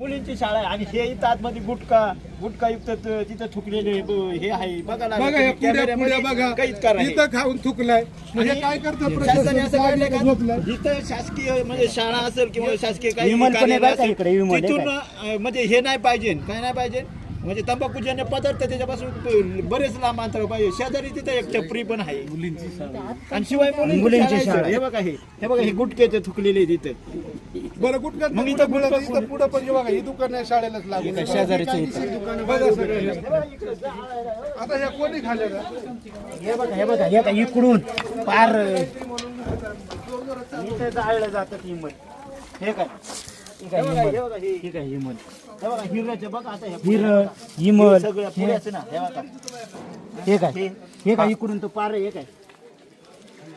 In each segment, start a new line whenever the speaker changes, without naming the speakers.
मुलींची शाळा आहे. आणि हे इथं आतमध्ये गुटखा गुटखा युक्त तिथं थुकलेले हे आहे. बघा ना,
बघा या
तुम्ही
पुढ्या
कॅमेऱ्यामध्ये
पुढ्या बघा.
कैद करा हे.
इथं खाऊन थुकलाय. म्हणजे काय करतं
शासनाने
प्रशासन?
असं काढलंय का?
झोपलंय.
जिथं शासकीय म्हणजे शाळा असेल किंवा शासकीय काही
विमान पण आहे
कार्यालय
बरं का
असेल,
इकडे, विमान आहे
तिथून अं, म्हणजे हे नाही पाहिजे. काय नाही पाहिजे? म्हणजे तंबाखूजन्य पदार्थ त्याच्यापासून प- बरेच लांब अंतर पाहिजे. शेजारी तिथं एक टपरी पण आहे. आणि शिवाय मुलींची
मुलींची
शाळा आहे,
शाळा.
सर. हे बघा हे हे बघा हे गुटके ते थुकलेले तिथं
बरं गुटखा
मग इथं गुटखा
इथं पुढं पण हे बघा ही दुकान आहे शाळेलाच लागून.
शेजारीचं इथं.
बघा सगळं. हे. आता ह्या कोणी खाल्ल्या का?
हे बघा हे बघा हे का इकडून पार. इथं जाळलं जातं ती हे काय? काय
बघा, हे हे-
हे
हे आता हे
हिर
ना हे बघा.
हे काय? हे. काय? इकडून तो पार हे काय?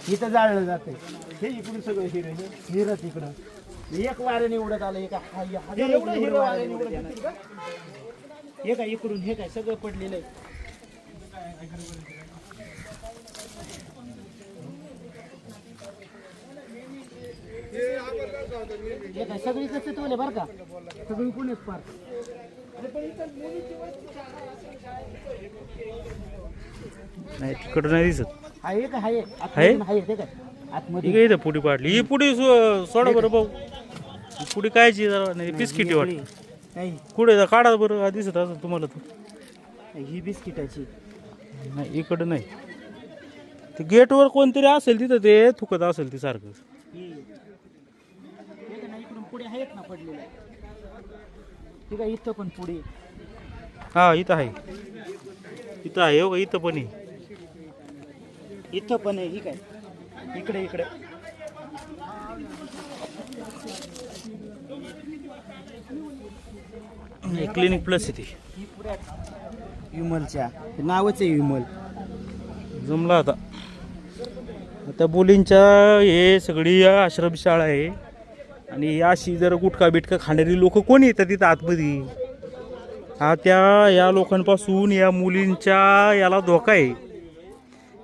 इथं जाळलं जातंय.
हे इकडून सगळं हिर हे
हिर तिकडं. एक वाऱ्याने उडत आलं काय हा-
हे
हजार
एवढं.
हे काय इकडून हे काय? सगळं पडलेलं आहे. हे काय? सगळी कसं तुले बरं का? सगळी कोणीच पार
नाही. तिकडं नाही दिसत.
हा एक आहे
आहे?
आतमधून आहे ते काय आतमध्ये.
काय इथं पुडी पाडली. ही पुडी सो- सोडा बरं भाऊ. ही पुडी कायची जरा नाही बिस्किटी वाट
नाही.
कुठे काढा बरं हा दिसत असं तुम्हाला तर.
ही बिस्किटाची
नाही इकडं नाही. ते गेटवर कोणतरी असेल तिथं ते थुकत असेल ते सारखं.
ही. हे का नाही इकडून पुढे आहेत ना पडलेल्या आहे इथं पण पुढे?
हा इथं आहे. इथं आहे हो का इथं पण आहे.
इथं पण आहे ठीक आहे इकडे इकडे.
क्लिनिक प्लस आहे ती
पुऱ्या विमलच्या. नावच आहे विमल.
जमला आता. आता मुलींच्या हे सगळी आश्रमशाळा आहे. आणि अशी जर गुटखा बिटका खाणारी लोक कोण येतात तिथं आतमध्ये? हा त्या या लोकांपासून या मुलींच्या याला धोका आहे.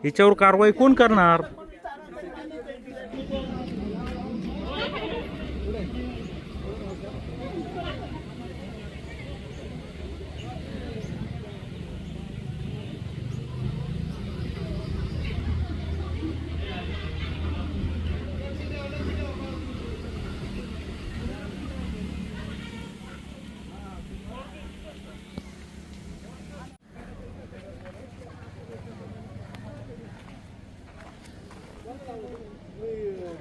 याच्यावर कारवाई कोण करणार?